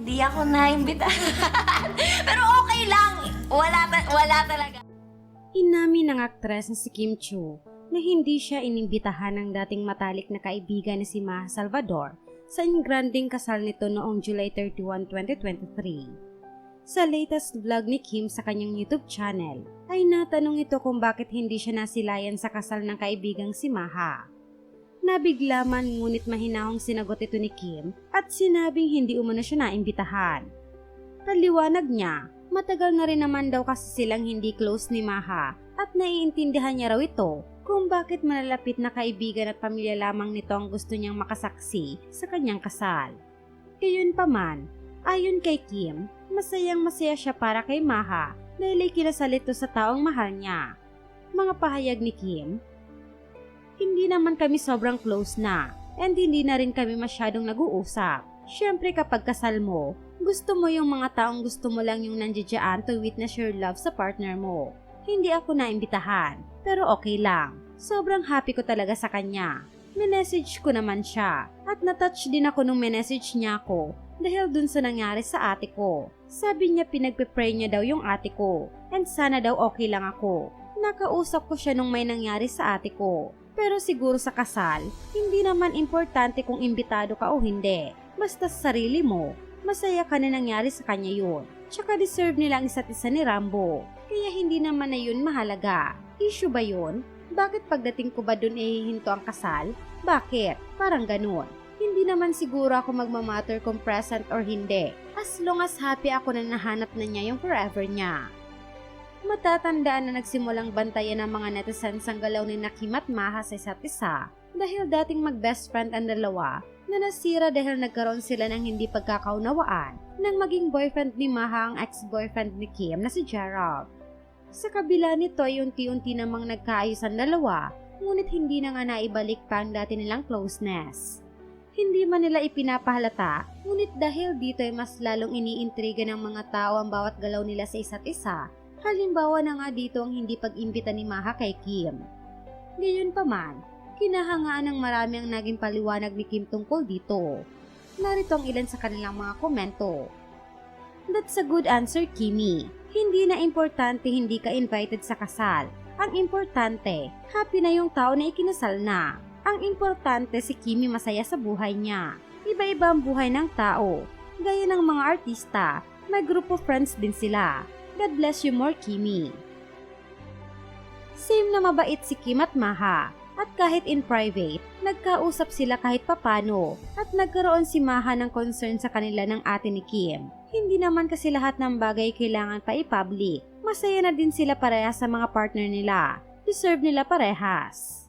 Hindi ako naimbitahan. Pero okay lang. Wala, ta- wala talaga. Inamin ng aktres na si Kim Chu na hindi siya inimbitahan ng dating matalik na kaibigan na si Maha Salvador sa ingranding kasal nito noong July 31, 2023. Sa latest vlog ni Kim sa kanyang YouTube channel, ay natanong ito kung bakit hindi siya nasilayan sa kasal ng kaibigang si Maha. Nabigla man ngunit mahinahong sinagot ito ni Kim at sinabing hindi umano siya naimbitahan. Kaliwanag niya, matagal na rin naman daw kasi silang hindi close ni Maha at naiintindihan niya raw ito kung bakit malalapit na kaibigan at pamilya lamang nito ang gusto niyang makasaksi sa kanyang kasal. Gayon pa man, ayon kay Kim, masayang masaya siya para kay Maha dahil ay kinasal sa taong mahal niya. Mga pahayag ni Kim, hindi naman kami sobrang close na and hindi na rin kami masyadong nag-uusap. Siyempre kapag kasal mo, gusto mo yung mga taong gusto mo lang yung nandiyan to witness your love sa partner mo. Hindi ako naimbitahan, pero okay lang. Sobrang happy ko talaga sa kanya. Minessage ko naman siya at natouch din ako nung minessage niya ako dahil dun sa nangyari sa ate ko. Sabi niya pinagpe-pray niya daw yung ate ko and sana daw okay lang ako. Nakausap ko siya nung may nangyari sa ate ko. Pero siguro sa kasal, hindi naman importante kung imbitado ka o hindi. Basta sa sarili mo, masaya ka na nangyari sa kanya yun. Tsaka deserve nila ang isa't isa ni Rambo. Kaya hindi naman na yun mahalaga. Issue ba yun? Bakit pagdating ko ba dun ihihinto ang kasal? Bakit? Parang ganun. Hindi naman siguro ako magmamatter kung present or hindi. As long as happy ako na nahanap na niya yung forever niya. Matatandaan na nagsimulang bantayan ng mga netizens ang galaw ni Nakim at Maha sa isa't isa dahil dating mag-best friend ang dalawa na nasira dahil nagkaroon sila ng hindi pagkakaunawaan nang maging boyfriend ni Maha ang ex-boyfriend ni Kim na si Gerald. Sa kabila nito ay unti-unti namang nagkaayos ang dalawa ngunit hindi na nga naibalik pa ang dati nilang closeness. Hindi man nila ipinapahalata, ngunit dahil dito ay mas lalong iniintriga ng mga tao ang bawat galaw nila sa isa't isa Halimbawa na nga dito ang hindi pag-imbita ni Maha kay Kim. Gayon pa man, kinahangaan ng marami ang naging paliwanag ni Kim tungkol dito. Narito ang ilan sa kanilang mga komento. That's a good answer, Kimi. Hindi na importante hindi ka invited sa kasal. Ang importante, happy na yung tao na ikinasal na. Ang importante si Kimi masaya sa buhay niya. Iba-iba ang buhay ng tao. Gaya ng mga artista, may group of friends din sila. God bless you more, Kimi. Same na mabait si Kim at Maha. At kahit in private, nagkausap sila kahit papano. At nagkaroon si Maha ng concern sa kanila ng ate ni Kim. Hindi naman kasi lahat ng bagay kailangan pa i-public. Masaya na din sila parehas sa mga partner nila. Deserve nila parehas.